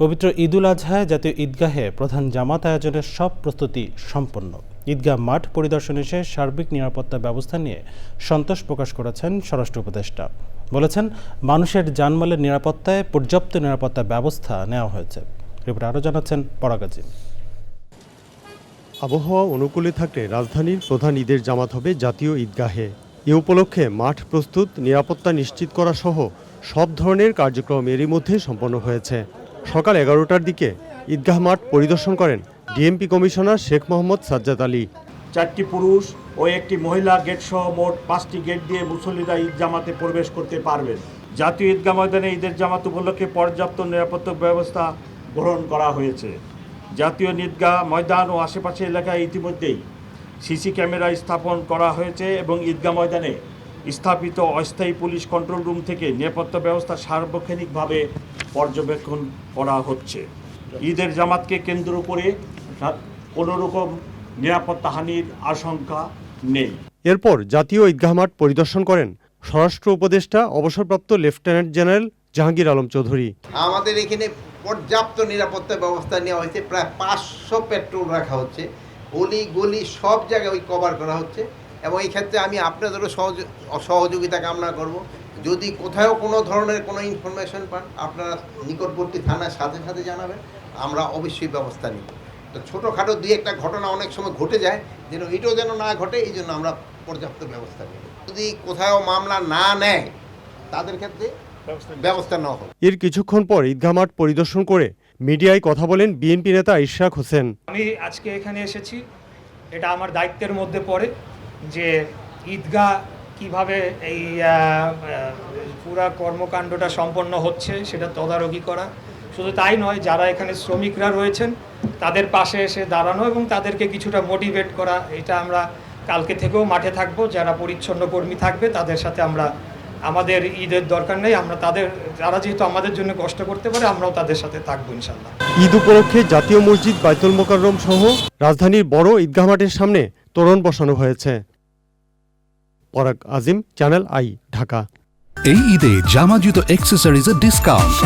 পবিত্র ঈদুল আজহায় জাতীয় ঈদগাহে প্রধান জামাত আয়োজনের সব প্রস্তুতি সম্পন্ন। ঈদগাহ মাঠ পরিদর্শনে এসে সার্বিক নিরাপত্তা ব্যবস্থা নিয়ে সন্তোষ প্রকাশ করেছেন স্বরাষ্ট্র উপদেষ্টা। বলেছেন, মানুষের জানমালের নিরাপত্তায় পর্যাপ্ত নিরাপত্তা ব্যবস্থা নেওয়া হয়েছে। রিপোর্ট আরও জানাচ্ছেন পরাগাজী আবহাওয়া অনুকূলে থাকলে রাজধানীর প্রধান ঈদের জামাত হবে জাতীয় ঈদগাহে। এ উপলক্ষে মাঠ প্রস্তুত, নিরাপত্তা নিশ্চিত করা সহ সব ধরনের কার্যক্রম এরই মধ্যে সম্পন্ন হয়েছে। সকাল এগারোটার দিকে ঈদগাহ মাঠ পরিদর্শন করেন ডিএমপি কমিশনার শেখ মোহাম্মদ সাজ্জাদ আলী। চারটি পুরুষ ও একটি মহিলা গেট সহ মোট পাঁচটি গেট দিয়ে মুসল্লিরা ঈদ জামাতে প্রবেশ করতে পারবেন। জাতীয় ঈদগাহ ময়দানে ঈদের জামাত উপলক্ষে পর্যাপ্ত নিরাপত্তা ব্যবস্থা গ্রহণ করা হয়েছে। জাতীয় ঈদগাহ ময়দান ও আশেপাশে এলাকায় ইতিমধ্যেই সিসি ক্যামেরা স্থাপন করা হয়েছে এবং ঈদগাহ ময়দানে স্থাপিত অস্থায়ী পুলিশ কন্ট্রোল রুম থেকে নিরাপত্তা ব্যবস্থা সার্বক্ষণিকভাবে পর্যবেক্ষণ করা হচ্ছে। ঈদের জামাতকে কেন্দ্র করে কোনো রকম নিরাপত্তাহানির আশঙ্কা নেই। এরপর জাতীয় ঈদগাহ মাঠ পরিদর্শন করেন স্বরাষ্ট্র উপদেষ্টা অবসরপ্রাপ্ত লেফটেন্যান্ট জেনারেল জাহাঙ্গীর আলম চৌধুরী। আমাদের এখানে পর্যাপ্ত নিরাপত্তা ব্যবস্থা নেওয়া হয়েছে। প্রায় পাঁচশো পেট্রোল রাখা হচ্ছে। অলি গলি সব জায়গায় ওই কভার করা হচ্ছে। এবং এই ক্ষেত্রে আমি আপনাদেরও সহজ সহযোগিতা কামনা করব। যদি কোথাও কোনো ধরনের কোনো ইনফরমেশন পান আপনারা নিকটবর্তী থানার সাথে সাথে জানাবেন আমরা অবশ্যই ব্যবস্থা নিব। তো ছোটোখাটো দুই একটা ঘটনা অনেক সময় ঘটে যায় যেন এটাও যেন না ঘটে এই জন্য আমরা পর্যাপ্ত ব্যবস্থা নিব। যদি কোথাও মামলা না নেয় তাদের ক্ষেত্রে ব্যবস্থা নেওয়া হবে। এর কিছুক্ষণ পর ঈদগাহ মাঠ পরিদর্শন করে মিডিয়ায় কথা বলেন বিএনপি নেতা ইশাক হোসেন। আমি আজকে এখানে এসেছি। এটা আমার দায়িত্বের মধ্যে পড়ে। যে ঈদগাহ কীভাবে এই পুরা কর্মকাণ্ডটা সম্পন্ন হচ্ছে সেটা তদারকি করা। শুধু তাই নয়, যারা এখানে শ্রমিকরা রয়েছেন, তাদের পাশে এসে দাঁড়ানো এবং তাদেরকে কিছুটা মোটিভেট করা, এটা আমরা কালকে থেকেও মাঠে থাকব। যারা পরিচ্ছন্ন কর্মী থাকবে, তাদের সাথে আমরা আমাদের ঈদের দরকার নেই আমরা তাদের যারা যেহেতু আমাদের জন্য কষ্ট করতে পারে আমরাও তাদের সাথে থাকব ইনশাল্লাহ ঈদ উপলক্ষে জাতীয় মসজিদ বাইতুল মোকাররম সহ রাজধানীর বড় ঈদগাহ মাঠের সামনে তোরণ বসানো হয়েছে। পরাগ আজিম চ্যানেল আই ঢাকা। এই ঈদে জামা জুতো অ্যাক্সেসরিজের ডিসকাউন্ট